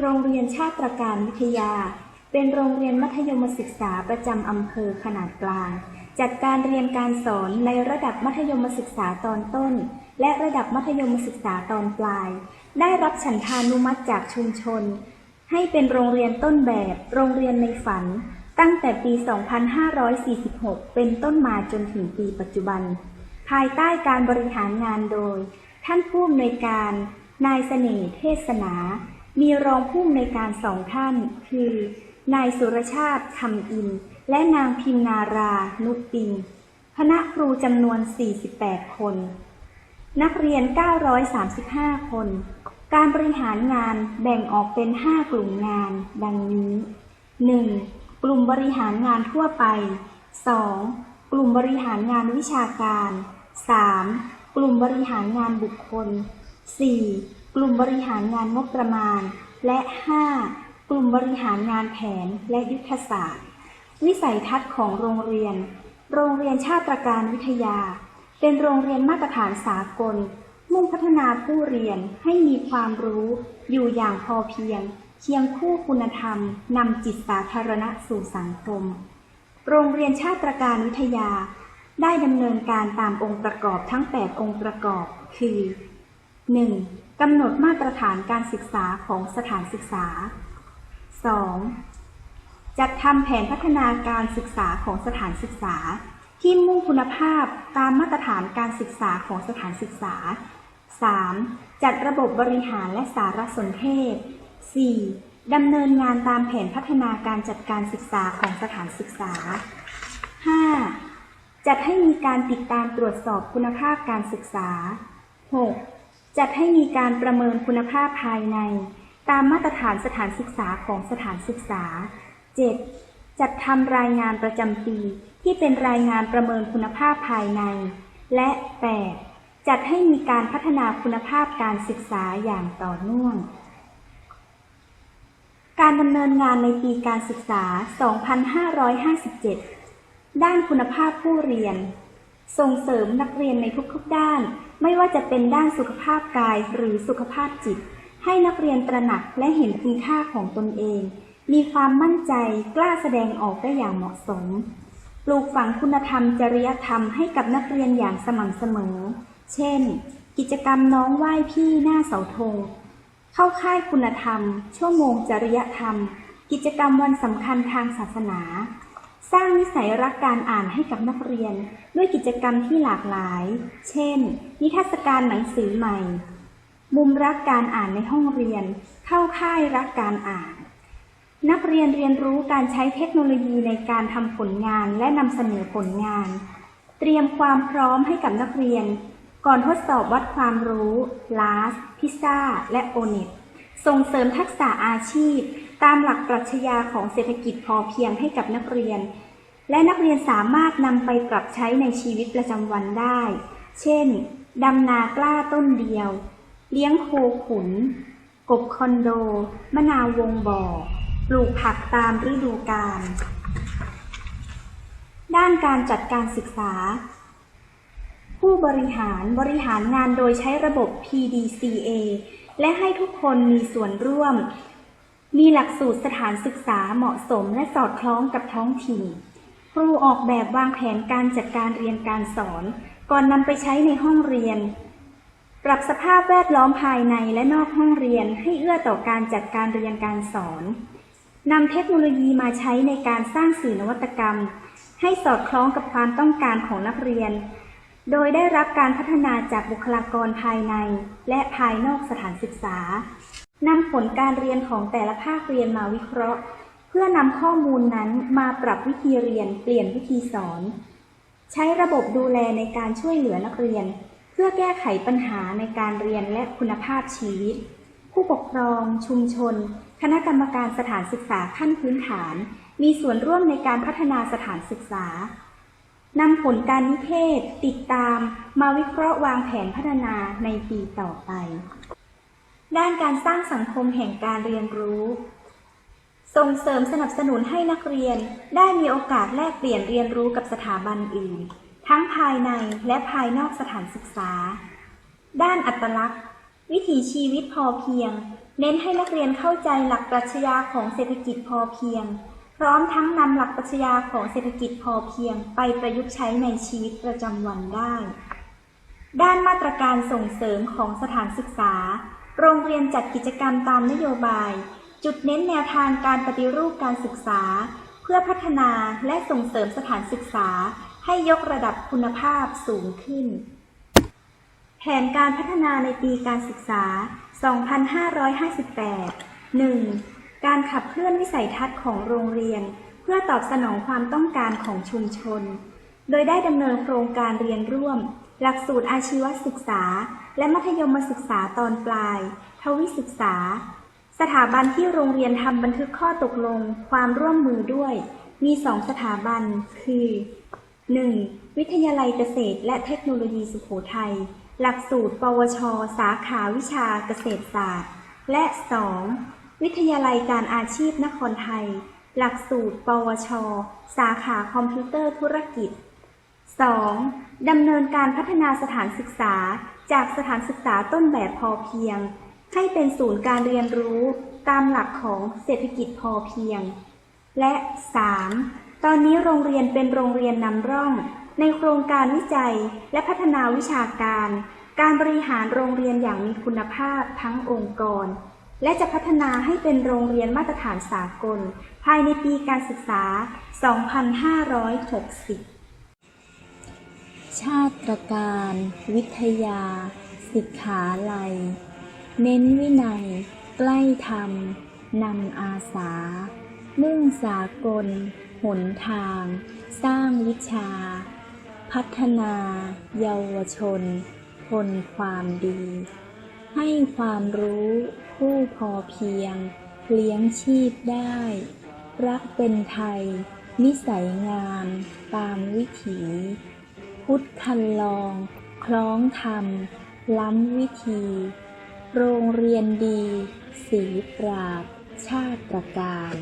โรงเรียนชาติตรการวิทยา เป็นโรงเรียนมัธยมศึกษาประจำอำเภอขนาดกลาง จัดการเรียนการสอนในระดับมัธยมศึกษาตอนต้น และระดับมัธยมศึกษาตอนปลาย ได้รับฉันทานุมัติจากชุมชน ให้เป็นโรงเรียนต้นแบบ โรงเรียนในฝัน ตั้งแต่ปี 2546 เป็นต้นมาจนถึงปีปัจจุบัน ภายใต้การบริหารงานโดย ท่านผู้อำนวยการ นายเสน่ห์เทศนา มีรองผู้อำนการสองท่าน คือ นายสุรชาติคำอิน และนางพิมนารานุปิงคณะครูจำนวน 48 คน นักเรียน 935 คน การบริหารงานแบ่งออกเป็น 5 กลุ่มงาน ดังนี้ 1. กลุ่มบริหารงานทั่วไป 2. กลุ่มบริหารงานวิชาการ 3. กลุ่มบริหารงานบุคคล 4. กลุ่มบริหารงานงบประมาณ และ 5. กลุ่มบริหารงานแผนและยุทธศาสตร์ วิสัยทัศน์ของโรงเรียน โรงเรียนชาติการวิทยา เป็นโรงเรียนมาตรฐานสากล มุ่งพัฒนาผู้เรียนให้มีความรู้อยู่อย่างพอเพียง เคียงคู่คุณธรรมนำจิตสาธารณะสู่สังคม โรงเรียนชาติการวิทยา ได้ดำเนินการตามองค์ประกอบทั้ง 8 องค์ประกอบ คือ 1. กำหนดมาตรฐานการศึกษาของสถานศึกษา 2. จัดทำแผนพัฒนาการศึกษาของสถานศึกษา ที่มุ่งคุณภาพตามมาตรฐานการศึกษาของสถานศึกษา 3. จัดระบบบริหารและสารสนเทศ 4. ดำเนินงานตามแผนพัฒนาการจัดการศึกษาของสถานศึกษา 5. จัดให้มีการติดตามตรวจสอบคุณภาพการศึกษา 6. จัดให้มีการประเมินคุณภาพภายใน ตามมาตรฐานสถานศึกษาของสถานศึกษา 7. จัดทำรายงานประจำปี ที่เป็นรายงานประเมินคุณภาพภายใน และ 8. จัดให้มีการพัฒนาคุณภาพการศึกษาอย่างต่อเนื่อง การดำเนินงานในปีการศึกษา 2557 ด้านคุณภาพผู้เรียน ส่งเสริมนักเรียนในทุกๆด้าน ไม่ว่าจะเป็นด้านสุขภาพกายหรือสุขภาพจิต ให้นักเรียนตระหนักและเห็นคุณค่าของตนเอง มีความมั่นใจกล้าแสดงออกได้อย่างเหมาะสม ปลูกฝังคุณธรรมจริยธรรมให้กับนักเรียนอย่างสม่ำเสมอ เช่น กิจกรรมน้องไหว้พี่หน้าเสาธง เข้าค่ายคุณธรรม ชั่วโมงจริยธรรม กิจกรรมวันสำคัญทางศาสนา สร้างนิสัยรักการอ่านให้กับนักเรียน ด้วยกิจกรรมที่หลากหลาย เช่น นิทรรศการหนังสือใหม่ มุมรักการอ่านในห้องเรียน เข้าค่ายรักการอ่าน นักเรียนเรียนรู้การใช้เทคโนโลยีในการทำผลงานและนำเสนอผลงาน เตรียมความพร้อมให้กับนักเรียน ก่อนทดสอบวัดความรู้ LAS พิซ่าและ o n e t ส่งเสริมทักษะอาชีพ ตามหลักปรัชญาของเศรษฐกิจพอเพียงให้กับนักเรียน และนักเรียนสามารถนำไปปรับใช้ในชีวิตประจำวันได้ เช่น ดำนากล้าต้นเดียว เลี้ยงโคขุน กบคอนโด มะนาววงบ่อ ปลูกผักตามฤดูกาล ด้านการจัดการศึกษา ผู้บริหารบริหารงานโดยใช้ระบบ PDCA และให้ทุกคนมีส่วนร่วม มีหลักสูตรสถานศึกษาเหมาะสมและสอดคล้องกับท้องถิ่น ครูออกแบบวางแผนการจัดการเรียนการสอน ก่อนนำไปใช้ในห้องเรียน ปรับสภาพแวดล้อมภายในและนอกห้องเรียนให้เอื้อต่อการจัดการเรียนการสอนนำเทคโนโลยีมาใช้ในการสร้างสื่อนวัตกรรม ให้สอดคล้องกับความต้องการของนักเรียน โดยได้รับการพัฒนาจากบุคลากรภายใน และภายนอกสถานศึกษา นำผลการเรียนของแต่ละภาคเรียนมาวิเคราะห์ เพื่อนำข้อมูลนั้นมาปรับวิธีเรียน เปลี่ยนวิธีสอน ใช้ระบบดูแลในการช่วยเหลือนักเรียน เพื่อแก้ไขปัญหาในการเรียนและคุณภาพชีวิต ผู้ปกครอง ชุมชน คณะกรรมการสถานศึกษาขั้นพื้นฐาน มีส่วนร่วมในการพัฒนาสถานศึกษานำผลการนิเทศ ติดตาม มาวิเคราะห์วางแผนพัฒนาในปีต่อไป ด้านการสร้างสังคมแห่งการเรียนรู้ ส่งเสริมสนับสนุนให้นักเรียนได้มีโอกาสแลกเปลี่ยนเรียนรู้กับสถาบันอื่น ทั้งภายในและภายนอกสถานศึกษา ด้านอัตลักษณ์ วิถีชีวิตพอเพียง เน้นให้นักเรียนเข้าใจหลักปรัชญาของเศรษฐกิจพอเพียง พร้อมทั้งนำหลักปรัชญาของเศรษฐกิจพอเพียง ไปประยุกต์ใช้ในชีวิตประจำวันได้ ด้านมาตรการส่งเสริมของสถานศึกษา โรงเรียนจัดกิจกรรมตามนโยบาย จุดเน้นแนวทางการปฏิรูปการศึกษา เพื่อพัฒนาและส่งเสริมสถานศึกษา ให้ยกระดับคุณภาพสูงขึ้น แผนการพัฒนาในปีการศึกษา 2558 1. การขับเคลื่อนวิสัยทัศน์ของโรงเรียน เพื่อตอบสนองความต้องการของชุมชน โดยได้ดำเนินโครงการเรียนร่วม หลักสูตรอาชีวศึกษา และมัธยมศึกษาตอนปลาย ทวิศึกษา สถาบันที่โรงเรียนทำบันทึกข้อตกลง ความร่วมมือด้วย มีสองสถาบัน คือ 1. วิทยาลัยเกษตรและเทคโนโลยีสุโขทัย หลักสูตร ปวช สาขาวิชาเกษตรศาสตร์ และ 2. วิทยาลัยการอาชีพนครไทย หลักสูตร ปวช สาขาคอมพิวเตอร์ธุรกิจ 2. ดำเนินการพัฒนาสถานศึกษา จากสถานศึกษาต้นแบบพอเพียง ให้เป็นศูนย์การเรียนรู้ตามหลักของเศรษฐกิจพอเพียง และ 3. ตอนนี้โรงเรียนเป็นโรงเรียนนำร่อง ในโครงการวิจัยและพัฒนาวิชาการ การบริหารโรงเรียนอย่างมีคุณภาพทั้งองค์กร และจะพัฒนาให้เป็นโรงเรียนมาตรฐานสากล ภายในปีการศึกษา 2560 ชาติตรการ วิทยา สิกขาลัย เน้นวินัย ใกล้ธรรม นำอาสา มุ่งสากล หนทาง สร้างวิชา พัฒนา เยาวชน คนความดี ให้ความรู้ผู้พอเพียง เลี้ยงชีพได้ รักเป็นไทย นิสัยงาม ตามวิถี พุทธคันลอง คล้องธรรม ล้ำวิธี โรงเรียนดี สีปราบ ชาติประการ